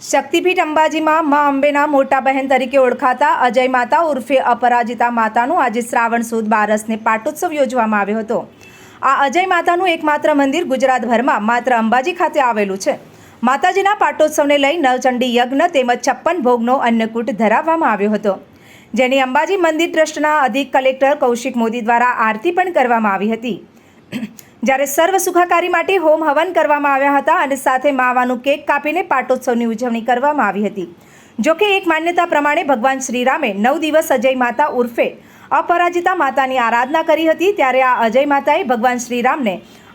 શક્તિપીઠ અંબાજીમાં મા અંબેના મોટા બહેન તરીકે ઓળખાતા અજય માતા ઉર્ફે અપરાજિતા માતાનું આજે શ્રાવણ સુદ બારસને પાટોત્સવ યોજવામાં આવ્યો હતો. આ અજય માતાનું એકમાત્ર મંદિર ગુજરાતભરમાં માત્ર અંબાજી ખાતે આવેલું છે. માતાજીના પાટોત્સવને લઈ નવચંડી યજ્ઞ તેમજ છપ્પન ભોગનો અન્નકૂટ ધરાવવામાં આવ્યો હતો. જેની અંબાજી મંદિર ટ્રસ્ટના અધિક કલેક્ટર કૌશિક મોદી દ્વારા આરતી પણ કરવામાં આવી હતી. જ્યારે સર્વ સુખાકારી માટે હોમ હવન કરવામાં આવ્યા હતા અને સાથે માવાનું કેક કાપીને પાટોત્સવની ઉજવણી કરવામાં આવી હતી. જોકે એક માન્યતા પ્રમાણે ભગવાન શ્રીરામે નવ દિવસ અજય માતા ઉર્ફે અપરાજિતા માતાની આરાધના કરી હતી. ત્યારે આ અજય માતાએ ભગવાન શ્રીરામને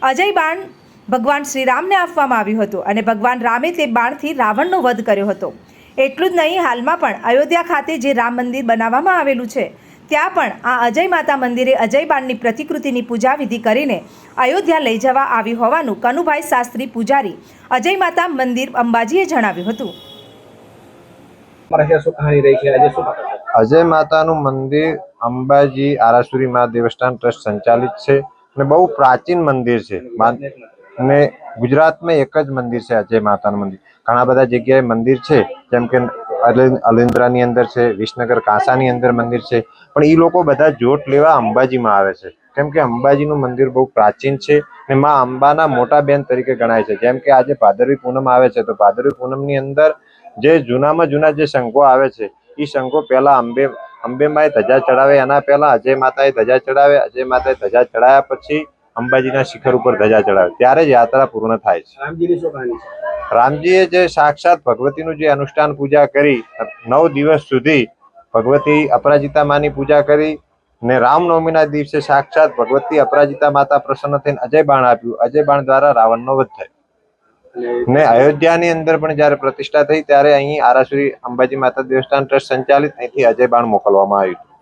અજય બાણ ભગવાન શ્રીરામને આપવામાં આવ્યું હતું અને ભગવાન રામે તે બાણથી રાવણનો વધ કર્યો હતો. એટલું જ નહીં, હાલમાં પણ અયોધ્યા ખાતે જે રામ મંદિર બનાવવામાં આવેલું છે ત્યાં પણ આ અજય માતા મંદિરે અજય બાણની પ્રતિકૃતિની પૂજા વિધિ કરીને અયોધ્યા લઈ જવા આવી હોવાનું કનુભાઈ શાસ્ત્રી પૂજારી અજય માતા મંદિર અંબાજીએ જણાવ્યું હતું? અજય માતાનું મંદિર અંબાજી આરાસુરી મા દેવસ્થાન ટ્રસ્ટ સંચાલિત છે અને બહુ પ્રાચીન મંદિર છે. અને ગુજરાતમાં એક જ મંદિર છે અજય માતાનું મંદિર. ઘણા બધા જગ્યાએ મંદિર છે જેમ કે અલિન્દ્રાની અંદર છે, વિસનગર કાંસાની અંદર મંદિર છે, પણ એ લોકો બધા જોટ લેવા અંબાજીમાં આવે છે. કેમ કે અંબાજીનું મંદિર બહુ પ્રાચીન છે અને માં અંબાના મોટા બેન તરીકે ગણાય છે. જેમ કે આજે ભાદરવી પૂનમ આવે છે, તો ભાદરવી પૂનમની અંદર જે જૂનામાં જૂના જે સંઘો આવે છે એ સંઘો પહેલા અંબે, અંબેમાએ ધજા ચડાવે, એના પહેલા અજય માતાએ ધજા ચડાવે, અજય માતાએ ધજા ચડાવ્યા પછી અંબાજીના શિખર ઉપર ધજા ચડાવે. ત્યારે જ યાત્રા પૂર્ણ થાય છે. રામજીએ જે સાક્ષાત ભગવતીનું જે અનુષ્ઠાન પૂજા કરી, નવ દિવસ સુધી ભગવતી અપરાજિતા માની પૂજા કરી ને રામનવમીના દિવસે સાક્ષાત ભગવતી અપરાજિતા માતા પ્રસન્ન થઈને અજય બાણ આપ્યું. અજય બાણ દ્વારા રાવણનો વધ થયો. ને અયોધ્યાની અંદર પણ જ્યારે પ્રતિષ્ઠા થઈ ત્યારે અહીં આરાસુરી અંબાજી માતા દેવસ્થાન ટ્રસ્ટ સંચાલિત, અહીંથી અજય બાણ મોકલવામાં આવ્યું